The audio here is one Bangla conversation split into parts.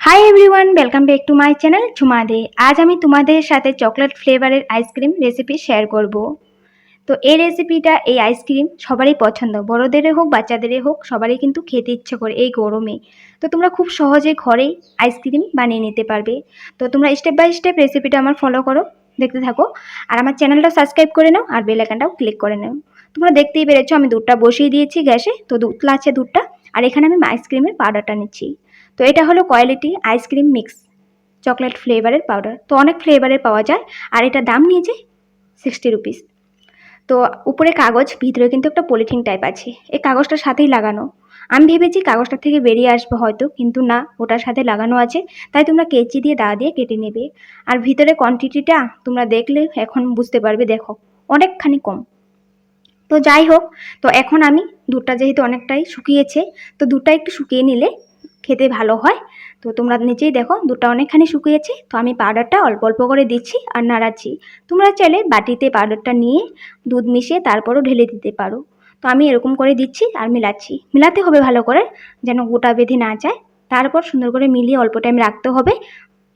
Hi everyone welcome back to my channel Jhuma De আজ আমি তোমাদের সাথে চকলেট ফ্লেভারের আইসক্রিম রেসিপি শেয়ার করব। তো এই রেসিপিটা এই আইসক্রিম সবারই পছন্দ। বড়োদের হোক বাচ্চাদের হোক, সবারই কিন্তু খেতে ইচ্ছে করে এই গরমে। তো তোমরা খুব সহজে ঘরেই আইসক্রিম বানিয়ে নিতে পারবে। তো তোমরা স্টেপ বাই স্টেপ রেসিপিটা আমার ফলো করো, দেখতে থাকো। আর আমার চ্যানেলটা সাবস্ক্রাইব করে নাও, আর বেল আইকনটাও ক্লিক করে নাও। তোমরা দেখতেই পেরেছ, আমি দুধটা বসিয়ে দিয়েছি গ্যাসে। তো দুধ আছে দুধটা। আর এখানে আমি আইসক্রিমের পাউডারটা নিচ্ছি। তো এটা হলো কোয়ালিটি আইসক্রিম মিক্স চকলেট ফ্লেভারের পাউডার তো অনেক ফ্লেভারের পাওয়া যায়, আর এটা দাম নিয়েছে সিক্সটি রুপিস তো উপরে কাগজ, ভিতরে কিন্তু একটা পলিথিন টাইপ আছে। এই কাগজটার সাথেই লাগানো। আমি ভেবেছি কাগজটা থেকে বেরিয়ে আসবে হয়তো, কিন্তু না, ওটার সাথে লাগানো আছে। তাই তোমরা কেচি দিয়ে দা দিয়ে কেটে নেবে। আর ভিতরে কোয়ান্টিটিটা তোমরা দেখলে এখন বুঝতে পারবে, দেখো, অনেকখানি কম। তো যাই হোক, তো এখন আমি দুধটা যেহেতু অনেকটাই শুকিয়েছে, তো দুধটা একটু শুকিয়ে নিলে খেতে ভালো হয়। তো তোমরা নিচেই দেখো, দুধটা অনেকখানি শুকিয়েছে। তো আমি পাউডারটা অল্প অল্প করে দিচ্ছি আর নাড়াচ্ছি। তোমরা চাইলে বাটিতে পাউডারটা নিয়ে দুধ মিশিয়ে তারপরও ঢেলে দিতে পারো। তো আমি এরকম করে দিচ্ছি আর মিলাচ্ছি। মিলাতে হবে ভালো করে, যেন গোটা বেঁধে না যায়। তারপর সুন্দর করে মিলিয়ে অল্প টাইম রাখতে হবে।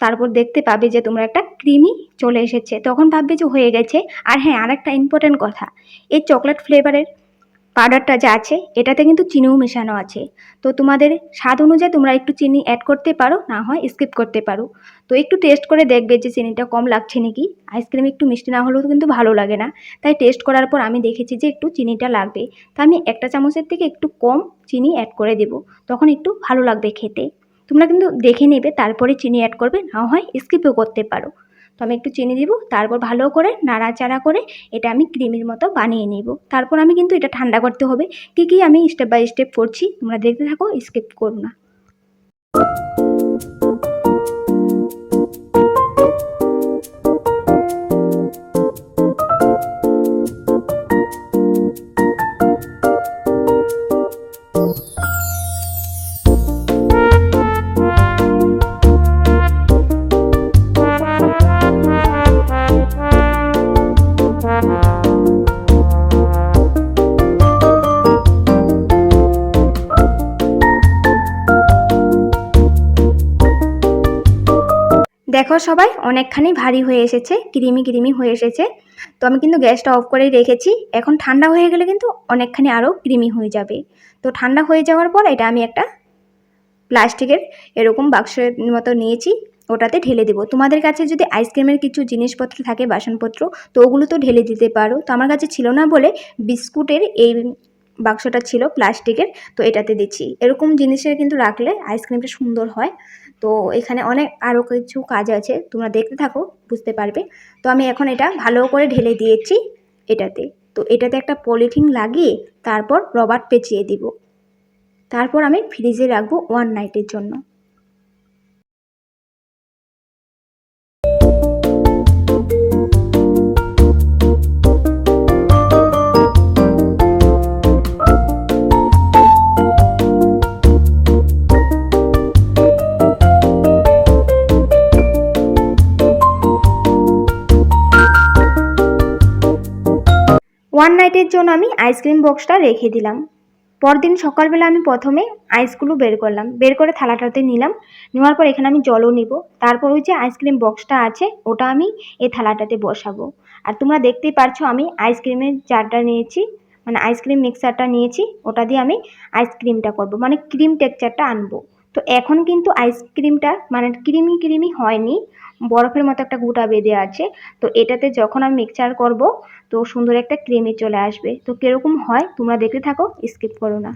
তারপর দেখতে পাবে যে তোমরা একটা ক্রিমি চলে এসেছে। তখন ভাববে যে হয়ে গেছে। আর হ্যাঁ আর একটা ইম্পর্টেন্ট কথা, এই চকলেট ফ্লেভারের পাউডারটা যা আছে, এটাতে কিন্তু চিনিও মেশানো আছে। তো তোমাদের স্বাদ অনুযায়ী তোমরা একটু চিনি অ্যাড করতে পারো, না হয় স্কিপ করতে পারো। তো একটু টেস্ট করে দেখবে যে চিনিটা কম লাগছে নাকি। আইসক্রিম একটু মিষ্টি না হলেও কিন্তু ভালো লাগে না। তাই টেস্ট করার পর আমি দেখেছি যে একটু চিনিটা লাগবে। তা আমি একটা চামচের থেকে একটু কম চিনি অ্যাড করে দেব। তখন একটু ভালো লাগবে খেতে। তোমরা কিন্তু দেখে নেবে, তারপরে চিনি অ্যাড করবে, না হয় স্কিপও করতে পারো। আমি একটু চিনি দিব, তারপর ভালো করে নাড়াচাড়া করে এটা আমি ক্রিমের মতো বানিয়ে নেব। তারপর আমি কিন্তু এটা ঠান্ডা করতে হবে। কী কী আমি স্টেপ বাই স্টেপ করছি, তোমরা দেখতে থাকো স্কিপ করো না। দেখো সবাই, অনেকখানি ভারী হয়ে এসেছে, ক্রিমি ক্রিমি হয়ে এসেছে। তো আমি কিন্তু গ্যাসটা অফ করেই রেখেছি। এখন ঠান্ডা হয়ে গেলে কিন্তু অনেকখানি আরও ক্রিমি হয়ে যাবে। তো ঠান্ডা হয়ে যাওয়ার পর এটা আমি একটা প্লাস্টিকের এরকম বাক্সের মতো নিয়েছি, ওটাতে ঢেলে দেবো। তোমাদের কাছে যদি আইসক্রিমের কিছু জিনিসপত্র থাকে, বাসনপত্র, তো ওগুলো তো ঢেলে দিতে পারো। তো আমার কাছে ছিল না বলে বিস্কুটের এই বাক্সটা ছিল প্লাস্টিকের, তো এটাতে দিচ্ছি। এরকম জিনিসের কিন্তু রাখলে আইসক্রিমটা সুন্দর হয়। তো এখানে অনেক আরও কিছু কাজ আছে, তোমরা দেখতে থাকো, বুঝতে পারবে। তো আমি এখন এটা ভালো করে ঢেলে দিয়েছি এটাতে। তো এটাতে একটা পলিথিন লাগিয়ে তারপর রবার পেঁচিয়ে দিব। তারপর আমি ফ্রিজে রাখব ওয়ান নাইটের জন্য। ওয়ান নাইটের জন্য আমি আইসক্রিম বক্সটা রেখে দিলাম। পরদিন সকালবেলা আমি প্রথমে আইসগুলো বের করলাম। বের করে থালাটাতে নিলাম। নেওয়ার পর এখানে আমি জলও নিব। তারপর ওই যে আইসক্রিম বক্সটা আছে, ওটা আমি এই থালাটাতে বসাবো। আর তোমরা দেখতেই পারছ আমি আইসক্রিমের জারটা নিয়েছি মানে আইসক্রিম মিক্সারটা নিয়েছি, ওটা দিয়ে আমি আইসক্রিমটা করব। মানে ক্রিম টেক্সচারটা আনব। তো এখন কিন্তু আইসক্রিমটা মানে ক্রিমি ক্রিমি হয়নি। বরফের মতো একটা গোটা বেঁধে আছে। তো এটাতে যখন আমি মিক্সচার করব, তো সুন্দর একটা ক্রিমি চলে আসবে। তো কীরকম হয় তোমরা দেখতে থাকো স্কিপ করো না।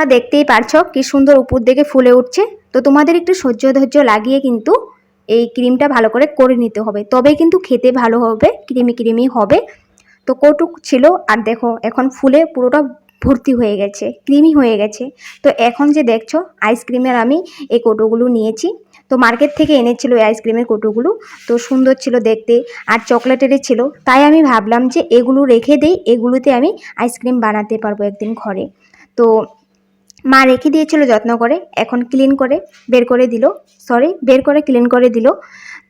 তোমরা দেখতেই পারছ কি সুন্দর উপর দিকে ফুলে উঠছে। তো তোমাদের একটু সহ্য ধৈর্য লাগিয়ে কিন্তু এই ক্রিমটা ভালো করে করে নিতে হবে। তবে কিন্তু খেতে ভালো হবে, ক্রিমি ক্রিমি হবে। তো কটুক ছিল, আর দেখো এখন ফুলে পুরোটা ভর্তি হয়ে গেছে, ক্রিমি হয়ে গেছে। তো এখন যে দেখছ আইসক্রিমের আমি এই কোটোগুলো নিয়েছি। তো মার্কেট থেকে এনেছিল এই আইসক্রিমের কোটোগুলো। তো সুন্দর ছিল দেখতে, আর চকলেটেরই ছিল। তাই আমি ভাবলাম যে এগুলো রেখে দেই, এগুলোতে আমি আইসক্রিম বানাতে পারব একদিন ঘরে। তো মা রেখে দিয়েছিল যত্ন করে, এখন ক্লিন করে বের করে দিল। সরি বের করে ক্লিন করে দিল।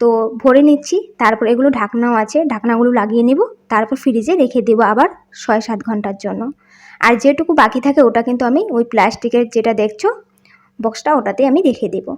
তো ভরে নিচ্ছি, তারপর এগুলো ঢাকনাও আছে, ঢাকনাগুলো লাগিয়ে নিব, তারপর ফ্রিজে রেখে দেবো আবার ছয় সাত ঘণ্টার জন্য। আর যেটুকু বাকি থাকে ওটা কিন্তু আমি ওই প্লাস্টিকের যেটা দেখছ বক্সটা ওটাতে আমি রেখে দেবো।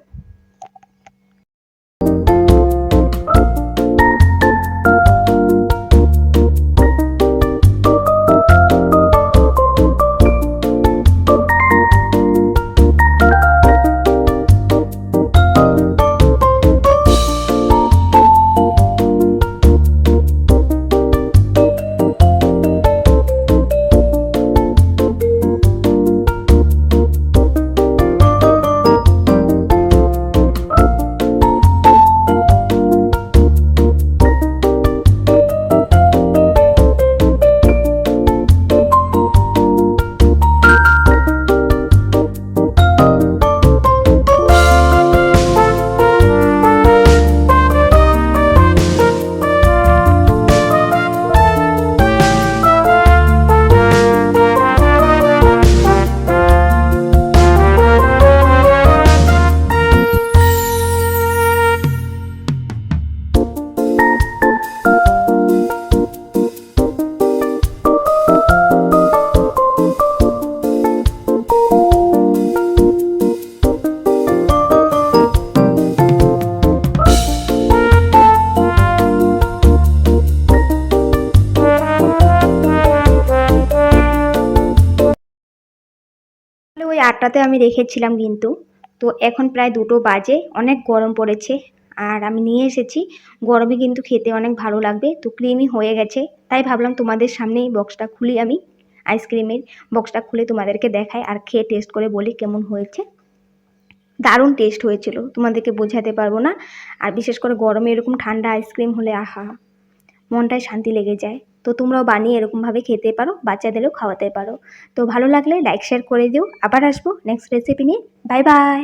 ওই আটটাতে আমি রেখেছিলাম কিন্তু। তো এখন প্রায় দুটো বাজে, অনেক গরম পড়েছে। আর আমি নিয়ে এসেছি। গরমে কিন্তু খেতে অনেক ভালো লাগবে। তো ক্রিমি হয়ে গেছে। তাই ভাবলাম তোমাদের সামনেই বক্সটা খুলি আমি। আইসক্রিমের বক্সটা খুলে তোমাদেরকে দেখাই আর খেয়ে টেস্ট করে বলি কেমন হয়েছে। দারুণ টেস্ট হয়েছিল। তোমাদেরকে বোঝাতে পারব না। আর বিশেষ করে গরমে এরকম ঠান্ডা আইসক্রিম হলে আহা, মনটায় শান্তি লেগে যায়। তো তোমরাও বানিয়ে এরকমভাবে খেতে পারো, বাচ্চাদেরও খাওয়াতে পারো। তো ভালো লাগলে লাইক শেয়ার করে দিও। আবার আসব নেক্সট রেসিপি নিয়ে। Bye bye